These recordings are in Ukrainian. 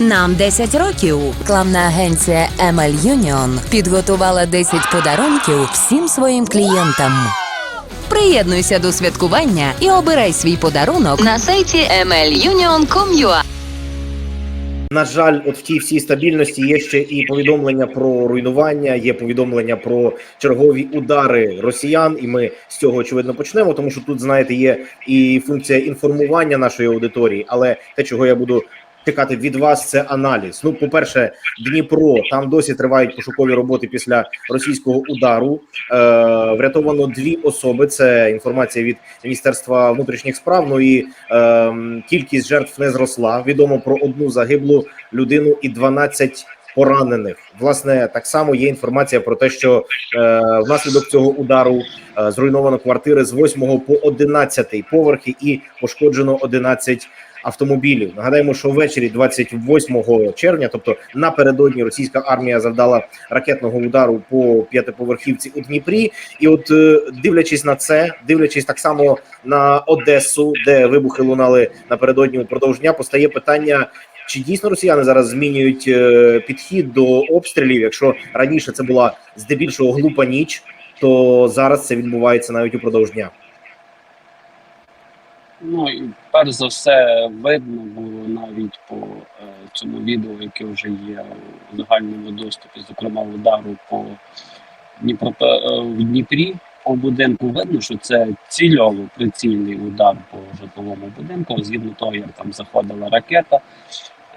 Нам 10 років. Рекламна агенція ML Union підготувала 10 подарунків всім своїм клієнтам. Приєднуйся до святкування і обирай свій подарунок на сайті mlunion.com.ua. На жаль, от в тій всій стабільності є ще і повідомлення про руйнування, є повідомлення про чергові удари росіян, і ми з цього очевидно почнемо, тому що тут, знаєте, є і функція інформування нашої аудиторії, але те, чого я буду чекати від вас, це аналіз. Ну, по-перше, Дніпро там досі тривають пошукові роботи після російського удару. Е, врятовано дві особи. Це інформація від Міністерства внутрішніх справ. Ну і е, кількість жертв не зросла. Відомо про одну загиблу людину і 12 поранених. Власне, так само є інформація про те, що е, внаслідок цього удару е, зруйновано квартири з 8 по 11 поверхи і пошкоджено 11 автомобілів. Нагадаємо, що ввечері 28 червня, тобто напередодні, російська армія завдала ракетного удару по п'ятиповерхівці у Дніпрі. І от е, дивлячись на це, дивлячись так само на Одесу, де вибухи лунали напередодні упродовж дня, постає питання. Чи дійсно росіяни зараз змінюють е, підхід до обстрілів? Якщо раніше це була здебільшого глупа ніч, то зараз це відбувається навіть упродовж дня. Ну і перш за все видно було навіть по е, цьому відео, яке вже є у загальному доступі, зокрема удару по Дніпро е, в Дніпрі по будинку. Видно, що це цільово прицільний удар по житловому будинку, згідно того, як там заходила ракета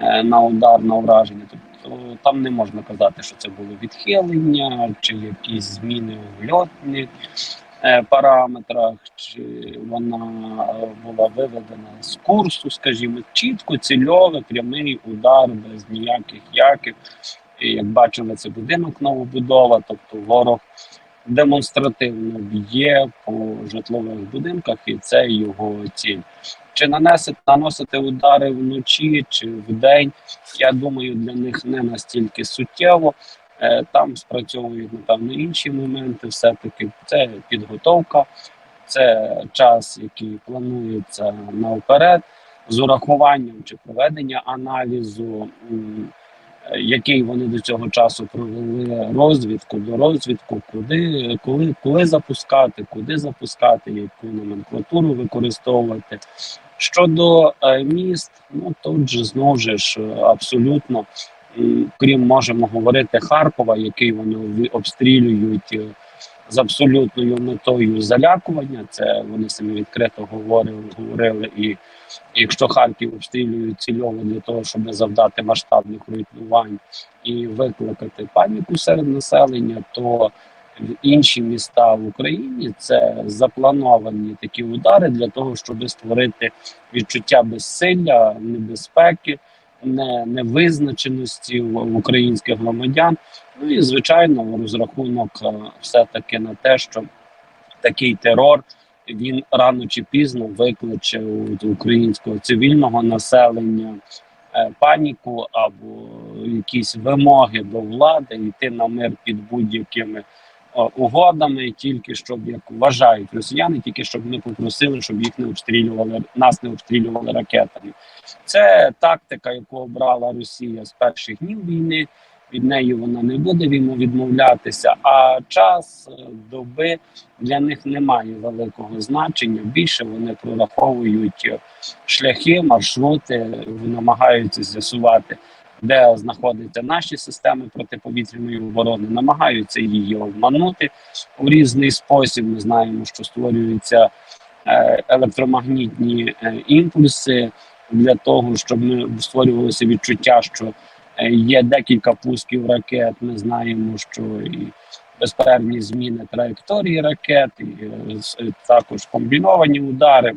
е, на удар на ураження. Тобто там не можна казати, що це було відхилення чи якісь зміни в льотних е, параметрах, чи вона е, була виведена з курсу, скажімо, чітко, цільовий, прямий удар без ніяких яків. І як бачили, це будинок новобудова, тобто ворог демонстративно б'є по житлових будинках, і це його ціль. Чи нанесити наносити удари вночі чи вдень, я думаю, для них не настільки суттєво. Е, Там спрацьовують напевно інші моменти. Все таки це підготовка, це час, який планується наперед, з урахуванням чи проведення аналізу, який вони до цього часу провели розвідку до розвідку, куди коли, коли запускати, куди запускати, яку номенклатуру використовувати. Щодо е, міст, ну тут же знову ж е, абсолютно крім можемо говорити Харкова, який вони обстрілюють е, з абсолютною метою залякування. Це вони самі відкрито говорили, говорили. І якщо Харків обстрілюють цільово для того, щоб завдати масштабних руйнувань і викликати паніку серед населення, то в інші міста в Україні це заплановані такі удари для того, щоб створити відчуття безсилля, небезпеки, не, невизначеності в, українських громадян. Ну і звичайно, розрахунок е, все-таки на те, що такий терор він рано чи пізно викличе у українського цивільного населення е, паніку або якісь вимоги до влади йти на мир під будь-якими угодами, тільки щоб як вважають росіяни, тільки щоб ми попросили, щоб їх не обстрілювали, нас не обстрілювали ракетами. Це тактика, яку обрала Росія з перших днів війни. Від неї вона не буде війну відмовлятися. А час е, доби для них не має великого значення. Більше вони прораховують е, шляхи, маршрути, намагаються з'ясувати, де знаходяться наші системи протиповітряної оборони, намагаються її обманути у різний спосіб. Ми знаємо, що створюються е, електромагнітні е, імпульси для того, щоб ми створювалося відчуття, що е, є декілька пусків ракет. Ми знаємо, що і безперервні зміни траєкторії ракет, і також комбіновані удари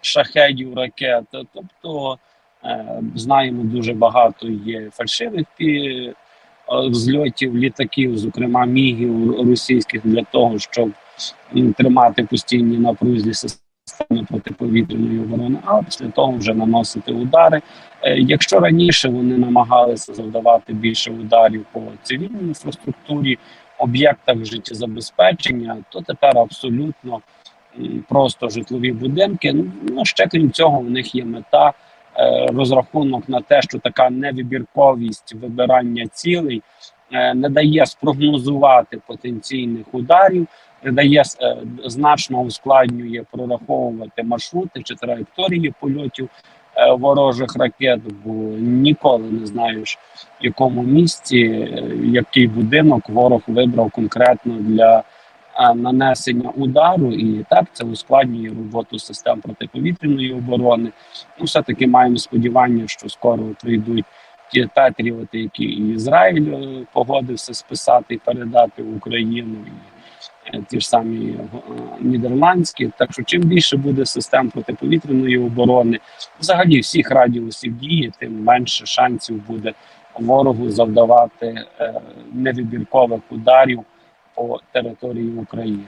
шахедів ракет. Тобто знаємо дуже багато є фальшивих е, зльотів літаків, зокрема мігів російських, для того, щоб тримати постійні напрузі системи протиповітряної оборони, а після того вже наносити удари. Е, Якщо раніше вони намагалися завдавати більше ударів по цивільній інфраструктурі, об'єктах життєзабезпечення, то тепер абсолютно просто житлові будинки. Ну ще крім цього, у них є мета е, розрахунок на те, що така невибірковість вибирання цілей е, не дає спрогнозувати потенційних ударів, не дає е, значно ускладнює прораховувати маршрути чи траєкторії польотів е, ворожих ракет, бо ніколи не знаєш, в якому місці е, який будинок ворог вибрав конкретно для е, нанесення удару, і так це ускладнює роботу систем протиповітряної оборони. Ну, все-таки маємо сподівання, що скоро прийдуть ті патріоти, які і Ізраїль е, погодився списати і передати в Україну. Е, ті ж самі е, нідерландські. Так що чим більше буде систем протиповітряної оборони, взагалі всіх радіусів дії, тим менше шансів буде ворогу завдавати невибіркових ударів по території України.